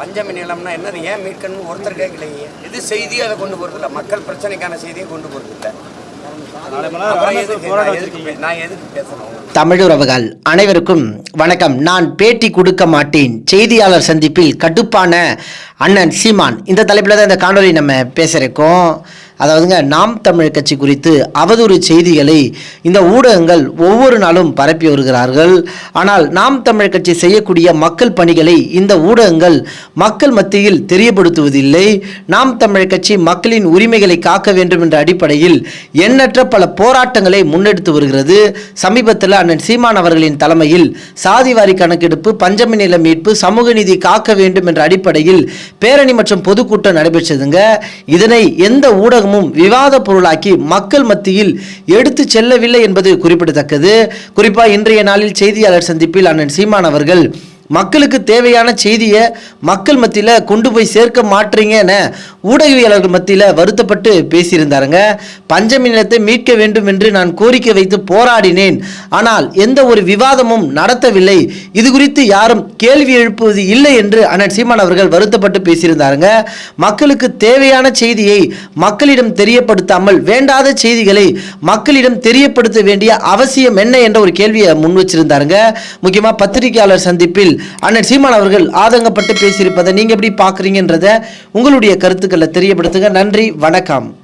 பஞ்சமி நிலம்னா என்னது? ஏன் மீட்கணும் ஒருத்தர் கேட்கலையே. எது செய்தியும் அதை கொண்டு போறது இல்ல மக்கள் பிரச்சனைக்கான செய்தியை கொண்டு போறது இல்ல அப்புறம் எதுக்கு? நான் எதுக்கு பே- நான் எதுக்கு பேசணும்? தமிழுறவுகள் அனைவருக்கும் வணக்கம். நான் பேட்டி கொடுக்க மாட்டேன். செய்தியாளர் சந்திப்பில் கடுப்பான அண்ணன் சீமான். இந்த தலைப்பில் தான் இந்த காணொலி நம்ம பேசுகிறோம் அதாவதுங்க நாம் தமிழ் கட்சி குறித்து அவதூறு செய்திகளை இந்த ஊடகங்கள் ஒவ்வொரு நாளும் பரப்பி வருகிறார்கள். ஆனால் நாம் தமிழ் கட்சி செய்யக்கூடிய மக்கள் பணிகளை இந்த ஊடகங்கள் மக்கள் மத்தியில் தெரியப்படுத்துவதில்லை. நாம் தமிழ் கட்சி மக்களின் உரிமைகளை காக்க வேண்டும் என்ற அடிப்படையில் எண்ணற்ற பல போராட்டங்களை முன்னெடுத்து வருகிறது. சமீபத்தில் அண்ணன் சீமான் அவர்களின் தலைமையில் சாதிவாரி கணக்கெடுப்பு பஞ்சமி நில மீட்பு சமூக நீதி காக்க வேண்டும் என்ற அடிப்படையில் பேரணி மற்றும் பொதுக்கூட்டம் நடைபெற்றதுங்க. இதனை எந்த ஊடகம் ஊடகமும் விவாத பொருளாக்கி மக்கள் மத்தியில் எடுத்து செல்லவில்லை என்பது குறிப்பிடத்தக்கது. குறிப்பாக இன்றைய நாளில் செய்தியாளர் சந்திப்பில் அண்ணன் சீமான் அவர்கள் மக்களுக்கு தேவையான செய்தியை மக்கள் மத்தியில் கொண்டு போய் சேர்க்க மாட்டீங்க ஊடகவியலாளர்கள் மத்தியில் வருத்தப்பட்டு பேசியிருந்தாருங்க. பஞ்சமி நிலத்தை மீட்க வேண்டும் என்று நான் கோரிக்கை வைத்து போராடினேன். ஆனால் எந்த ஒரு விவாதமும் நடத்தவில்லை. இது குறித்து யாரும் கேள்வி எழுப்புவது இல்லை என்று அண்ணன் சீமான் அவர்கள் வருத்தப்பட்டு பேசியிருந்தாருங்க. மக்களுக்கு தேவையான செய்தியை மக்களிடம் தெரியப்படுத்தாமல் வேண்டாத செய்திகளை மக்களிடம் தெரியப்படுத்த வேண்டிய அவசியம் என்ன என்ற ஒரு கேள்வியை முன் வச்சிருந்தாருங்க. முக்கியமாக பத்திரிகையாளர் சந்திப்பில் அண்ணன் சீமான் அவர்கள் ஆதங்கப்பட்டு பேசியிருப்பதை நீங்க எப்படி பார்க்குறீங்கன்றத உங்களுடைய கருத்துக்களை தெரியப்படுத்துங்க. நன்றி வணக்கம்.